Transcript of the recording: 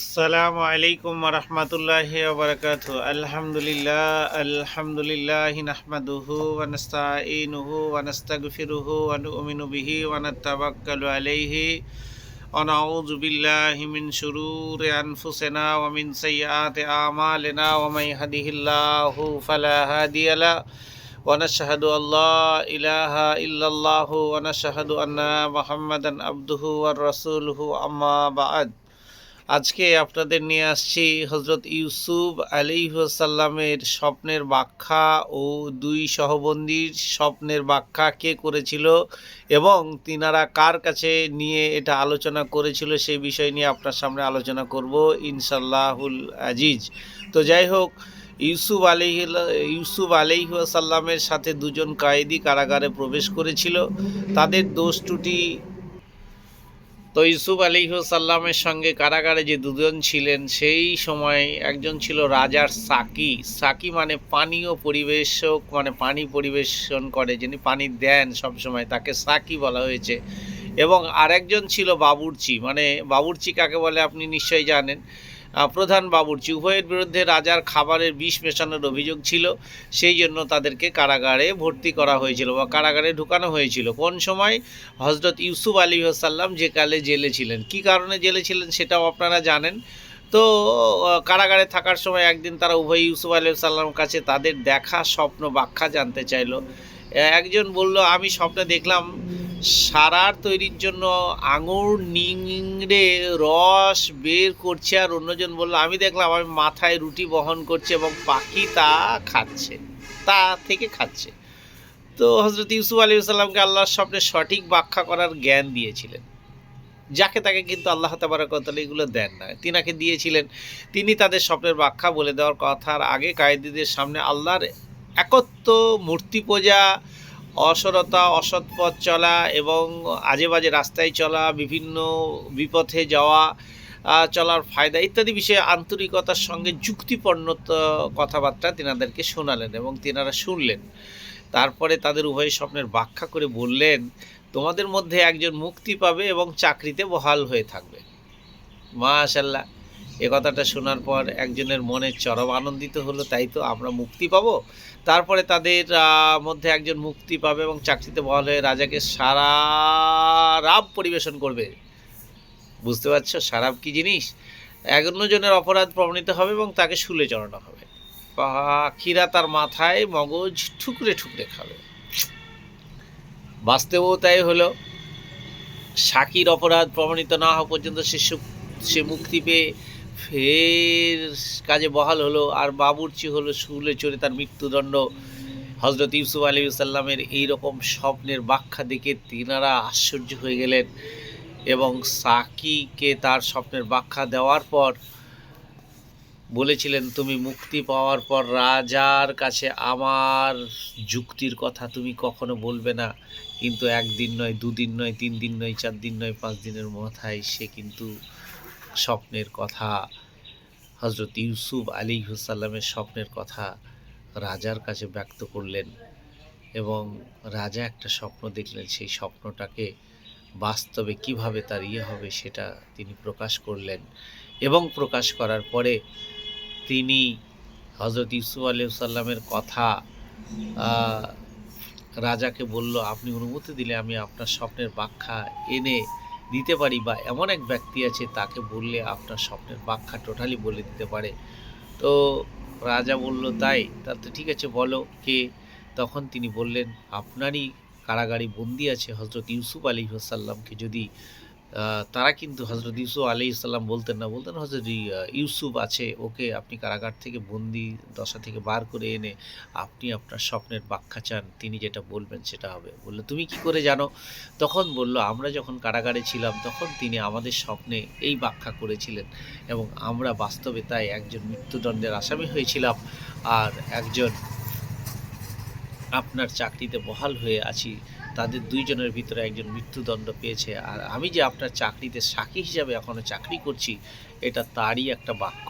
আসসালামু আলাইকুম রহমতুল্লাহ ওবরকাত আলহামদুলিল্লাহ আলহামদুলিল্লাহ নাহমাদুহু ওয়ানাস্তাইনুহু ওয়ানাস্তাগফিরুহু ওয়া নু'মিনু বিহি ওয়া নাতাওয়াক্কালু আলাইহি। ওয়া নাউযু বিল্লাহি মিন শুরুরি আনফুসিনা ওয়া মিন সাইয়্যাতি আমালিনা ওয়া মান ইয়াহদিহিল্লাহু ফালা হাদিয়া লা। ওয়া নাশহাদু আল্লা ইলাহা ইল্লাল্লাহু ওয়া নাশহাদু আন্না মুহাম্মাদান আবদুহু ওয়া রাসূলুহু আম্মা বা'দ। আজকে আপনাদের নিয়ে আসছি হজরত ইউসুফ আলিহাসাল্লামের স্বপ্নের ব্যাখ্যা ও দুই সহবন্দির স্বপ্নের ব্যাখ্যা কে করেছিল এবং তিনারা কার কাছে নিয়ে এটা আলোচনা করেছিল সেই বিষয় নিয়ে আপনার সামনে আলোচনা করব ইনশাল্লাহুল আজিজ। তো যাই হোক, ইউসুফ আলি ইউসুফ আলিহাসাল্লামের সাথে দুজন কায়েদি কারাগারে প্রবেশ করেছিল। তাদের দোষ ত্রুটি তো ইউসুফ আলিহাসাল্লামের সঙ্গে কারাগারে যে দুজন ছিলেন, সেই সময় একজন ছিল রাজার সাকি। সাকি মানে পানীয় পরিবেশক মানে পানি পরিবেশন করে, যিনি পানি দেন সব সময় তাকে সাকি বলা হয়েছে। এবং আরেকজন ছিল বাবুর্চি মানে বাবুর্চি কাকে বলে আপনি নিশ্চয়ই জানেন। প্রধান বাবুর্চি। উভয়ের বিরুদ্ধে রাজার খাবারের বিষ মেশানোর অভিযোগ ছিল। সেই জন্য তাদেরকে কারাগারে ভর্তি করা হয়েছিল বা কারাগারে ঢুকানো হয়েছিল। কোন সময়? হজরত ইউসুফ আলী সাল্লাম যে কালে জেলে ছিলেন। কি কারণে জেলে ছিলেন সেটাও আপনারা জানেন। তো কারাগারে থাকার সময় একদিন তারা উভয় ইউসুফ আলী সাল্লাম কাছে তাদের দেখা, স্বপ্ন, ব্যাখ্যা জানতে চাইলো। একজন বলল, আমি স্বপ্নে দেখলাম সারার তৈরির জন্য আঙুর, নিংড়ে রস বের করছে আর অন্যজন বলল, আমি দেখলাম আমি মাথায় রুটি বহন করছে এবং পাখি তা খাচ্ছে, তা থেকে খাচ্ছে। তো হজরত ইউসুফ আলী সাল্লামকে আল্লাহর স্বপ্নে সঠিক ব্যাখ্যা করার জ্ঞান দিয়েছিলেন। যাকে তাকে কিন্তু আল্লাহ তাবারাকতালা এগুলো দেন না। তিনাকে দিয়েছিলেন, তিনি তাদের স্বপ্নের ব্যাখ্যা বলে দেওয়ার কথার আগে কায়েদিদের সামনে আল্লাহর একত্ব মূর্তি পূজা অসরতা অসৎ পথ চলা এবং আজে বাজে রাস্তায় চলা, বিভিন্ন বিপথে যাওয়া চলার ফায়দা ইত্যাদি বিষয়ে আন্তরিকতার সঙ্গে যুক্তিপূর্ণ কথাবার্তা তিনাদেরকে শোনালেন এবং তিনারা শুনলেন। তারপরে তাদের উভয় স্বপ্নের ব্যাখ্যা করে বললেন, তোমাদের মধ্যে একজন মুক্তি পাবে এবং চাকরিতে বহাল হয়ে থাকবে। মাশাল্লাহ। এ কথাটা শোনার পর একজনের মনে চরম আনন্দিত হলো, তাই তো আমরা মুক্তি পাব। তারপরে তাদের মধ্যে একজন মুক্তি পাবে এবং চাকরিতে বহাল হয়ে রাজাকে সারা রাব পরিবেশন করবে। বুঝতে পারছ? সারাব কি জিনিস? অন্যজনের অপরাধ প্রমাণিত হবে এবং তাকে শুলে চড়ানো হবে। পাখিরা তার মাথায় মগজ ঠুকরে ঠুকরে খাবে। বাস্তবেও তাই হলো। সাকির অপরাধ প্রমাণিত না হওয়া পর্যন্ত সে সে মুক্তি পেয়ে ফের কাজে বহাল হলো আর বাবুর্চি হলো শুলে চড়ে তার মৃত্যুদণ্ড। হজরত ইউসুফ আলী সাল্লামের এইরকম স্বপ্নের ব্যাখ্যা দেখে তিনারা আশ্চর্য হয়ে গেলেন এবং সাকিকে তার স্বপ্নের ব্যাখ্যা দেওয়ার পর বলেছিলেন, তুমি মুক্তি পাওয়ার পর রাজার কাছে আমার যুক্তির কথা তুমি কখনো বলবে না। কিন্তু একদিন নয়, দুদিন নয় তিন দিন নয় চার দিন নয় পাঁচ দিনের মাথায় সে কিন্তু স্বপ্নের কথা হজরত ইউসুফ আলী হুসাল্লামের স্বপ্নের কথা রাজার কাছে ব্যক্ত করলেন এবং রাজা একটা স্বপ্ন দেখলেন, সেই স্বপ্নটাকে বাস্তবে কীভাবে তার ইয়ে হবে সেটা তিনি প্রকাশ করলেন এবং প্রকাশ করার পরে তিনি হজরত ইউসুফ আলাইসাল্লামের কথা রাজাকে বলল, আপনি অনুমতি দিলে আমি আপনার স্বপ্নের ব্যাখ্যা এনে দিতে পারি বা এমন এক ব্যক্তি আছে তাকে বললে আপনার স্বপ্নের ব্যাখ্যা টোটালি বলে দিতে পারে। তো রাজা বলল, তাই? তা তো ঠিক আছে, বলো। কে? তখন তিনি বললেন, আপনারই কারাগারি বন্দি আছে হজরত ইউসুফ আলী হাসাল্লামকে যদি তারা কিন্তু হজরত ইউসুফ আলী ইসলাম বলতেন না, বলতেন হজরত ইউসুফ আছে, ওকে আপনি কারাগার থেকে বন্দি দশা থেকে বার করে এনে আপনি আপনার স্বপ্নের ব্যাখ্যা চান, তিনি যেটা বলবেন সেটা হবে। বলল, তুমি কি করে জানো? তখন বলল, আমরা যখন কারাগারে ছিলাম, তখন তিনি আমাদের স্বপ্নে এই ব্যাখ্যা করেছিলেন এবং আমরা বাস্তবে তাই একজন মৃত্যুদণ্ডের আসামি হয়েছিলাম, আর একজন আপনার চাকরিতে বহাল হয়ে আছি, তাদের দুইজনের ভিতরে একজন মৃত্যুদণ্ড পেয়েছে, আর আমি যে আপনার চাকরিতে সাক্ষী হিসাবে এখনও চাকরি করছি, এটা তারই একটা বাক্য।